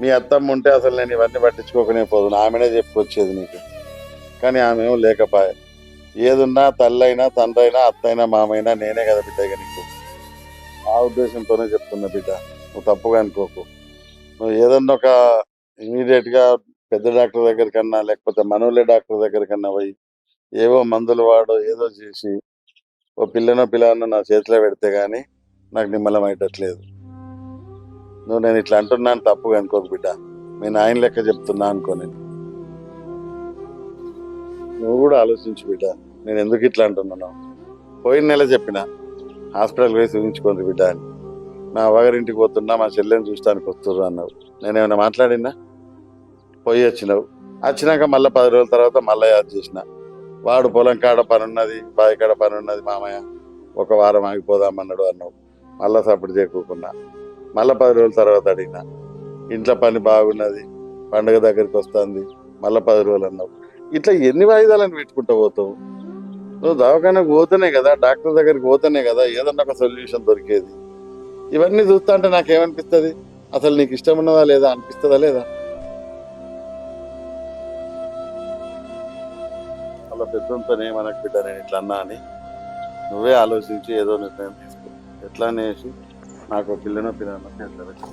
మీ అత్తమ్మ ఉంటే అసలు నేను ఇవన్నీ పట్టించుకోకనే పోదు. ఆమెనే చెప్పుకొచ్చేది నీకు. కానీ ఆమె ఏమో లేకపాయే. ఏదున్నా తల్లైనా తండ్రైనా అత్తైనా మామైనా నేనే కదా బిడ్డగా నీకు. ఆ ఉద్దేశంతోనే చెప్తున్నా బిడ్డ. నువ్వు తప్పుగా అనుకోకు. నువ్వు ఏదన్నా ఒక ఇమీడియట్గా పెద్ద డాక్టర్ దగ్గర కన్నా లేకపోతే మనోళ్ళే డాక్టర్ దగ్గర కన్నా పోయి ఏవో మందులు వాడో ఏదో చేసి ఓ పిల్లనో పిల్లనో నా చేతిలో పెడితే కానీ నాకు నిమ్మలం అయ్యట్లేదు నువ్వు నేను ఇట్లా అంటున్నాను తప్పుగా అనుకోకు బిడ్డ. మీ నాయన లెక్క చెప్తున్నా అనుకో నేను. నువ్వు కూడా ఆలోచించు బిడ్డ. నేను ఎందుకు ఇట్లా అంటున్నాను. పోయిన నెల చెప్పిన హాస్పిటల్ పోయి చూపించుకోండి బిడ్డ అని. మా అవగారింటికి పోతున్నా మా చెల్లెని చూస్తానికి వస్తుర్రు అన్నావు. నేనేమైనా మాట్లాడినా పోయి వచ్చినావు. వచ్చినాక మళ్ళీ పది రోజుల తర్వాత మళ్ళీ యాద్ చేసిన. వాడు పొలం కాడ పని ఉన్నది బావి కాడ పని ఉన్నది మామయ్య. ఒక వారం ఆగిపోదామన్నాడు అన్నావు. మళ్ళా సపోర్ట్ చేయకోకున్నా మళ్ళీ పది రోజుల తర్వాత అడిగిన ఇంట్లో పని బాగున్నది పండగ దగ్గరికి వస్తుంది మళ్ళీ పది రోజులు అన్నావు. ఇట్లా ఎన్ని వాయిదాలను పెట్టుకుంటూ పోతావు? నువ్వు దవాఖానకు పోతేనే కదా డాక్టర్ దగ్గరికి పోతేనే కదా ఏదన్నా ఒక సొల్యూషన్ దొరికేది. ఇవన్నీ చూస్తా అంటే నాకేమనిపిస్తుంది? అసలు నీకు ఇష్టం ఉన్నదా లేదా? అనిపిస్తుందా లేదా? అలా పెద్దంతోనే మనకు బిడ్డ నేను ఇట్లా అన్నా అని నువ్వే ఆలోచించి ఏదో నిర్ణయం తీసుకో. ఎట్లా అనేసి నాకు పిల్లనో పిల్లనో ఎట్లా పెట్టు.